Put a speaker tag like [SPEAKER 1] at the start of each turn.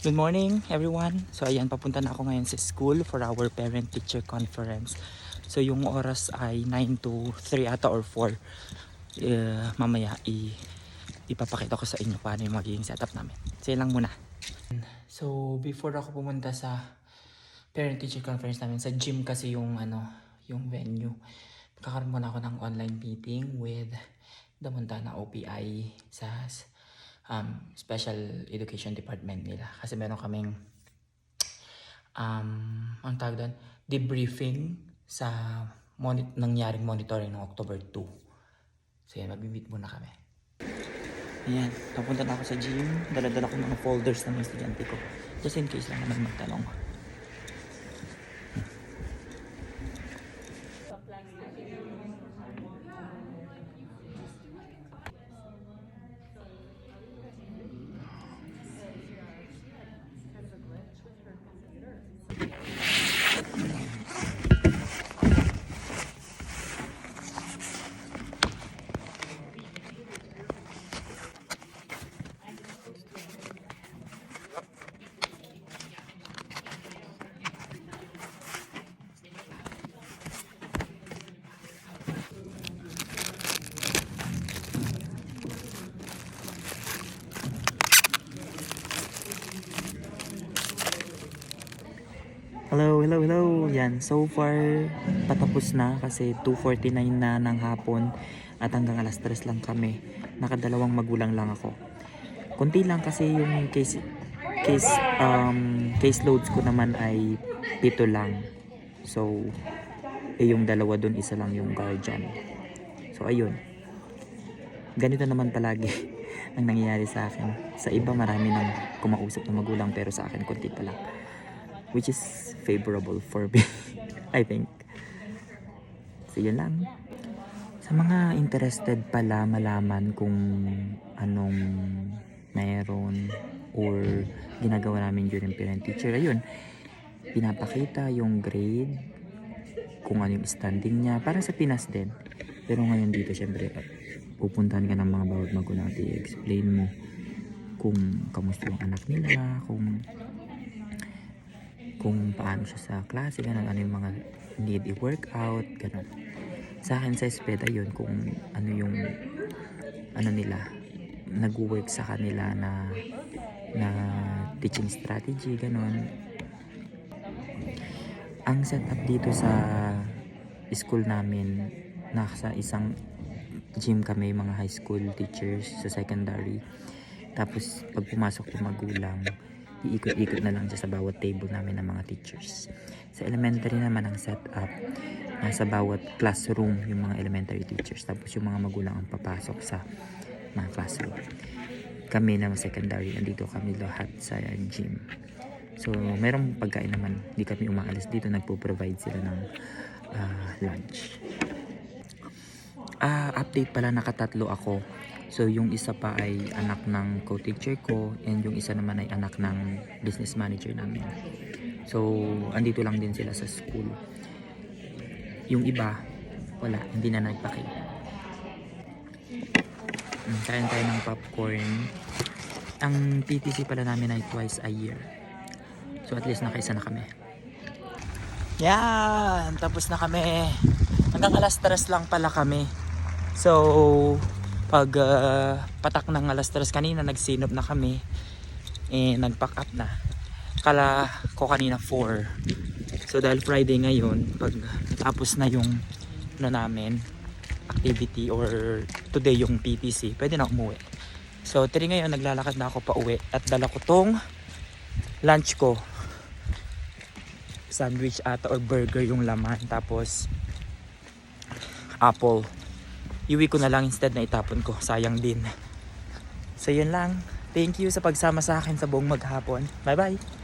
[SPEAKER 1] Good morning everyone. So ayan, papunta na ako ngayon sa school for our parent-teacher conference. So yung oras ay 9 to 3 ata or 4. Eh, mamaya i ipapakita ko sa inyo paano yung magiging setup namin. Yun lang muna. So before ako pumunta sa parent-teacher conference namin, sa gym kasi yung ano, yung venue. Kakaroon muna ako ng online meeting with the Montana OPI sa um, special education department nila. Kasi meron kaming um, ang tawag doon, debriefing sa moni- nangyaring monitoring ng October 2. So yan, mag-meet muna kami. Ayan, papunta na ako sa gym. Dala-dala ko mga folders ng mga estudyante ko. Just in case lang naman magtanong. Hello, hello, hello. Yan, so far patapos na kasi 2.49 na ng hapon at hanggang alas 3 lang kami. Nakadalawang magulang lang ako. Kunti lang kasi yung case case um case loads ko naman ay pito lang. So eh yung dalawa doon isa lang yung guardian. So ayun. Ganito naman palagi ang nangyayari sa akin. Sa iba marami nang kumausap na magulang pero sa akin kunti pa lang which is favorable for me I think. So yun lang. Sa mga interested pala malaman kung anong mayroon or ginagawa namin during parent teacher ayun pinapakita yung grade kung ano yung standing niya. Para sa Pinas din. Pero ngayon dito syempre pupuntahan ka ng mga bawat magulang at i-explain mo kung kamusta yung anak nila kung kung paano siya sa klase, ganun, ano yung mga need i-workout, ganun. Sa akin sa SPED, ayun, kung ano yung, ano nila, nag-work sa kanila na, na teaching strategy, ganun. Ang setup dito sa school namin, nasa isang gym kami, mga high school teachers sa secondary. Tapos, pag pumasok yung magulang, iikot-ikot na lang siya sa bawat table namin ng mga teachers. Sa elementary naman ang setup, nasa bawat classroom yung mga elementary teachers. Tapos yung mga magulang ang papasok sa mga classroom. Kami na secondary, andito kami lahat sa gym. So, merong pagkain naman. Hindi kami umaalis dito, nagpo-provide sila ng ah, lunch. Ah, update pala nakatatlo ako. So yung isa pa ay anak ng co-teacher ko and yung isa naman ay anak ng business manager namin. So andito lang din sila sa school. Yung iba, wala, hindi na nagpakita. Mm, Kain tayo ng popcorn. Ang PTC pala namin ay twice a year. So at least nakaisa na kami. Yan! Tapos na kami. Hanggang alas 3 lang pala kami. So, pag ah, patak ng alas 3 kanina, nagsinop na kami. Eh, nag-pack up na. Kala ko kanina 4. So, dahil Friday ngayon, pag tapos na yung ano namin, activity or today yung PTC, pwede na umuwi. So, tiri ngayon, naglalakad na ako pa uwi at dala ko tong lunch ko. Sandwich ata or burger yung laman. Tapos, apple. Iwi ko na lang instead na itapon ko. Sayang din. So, yun lang. Thank you sa pagsama sa akin sa buong maghapon. Bye-bye!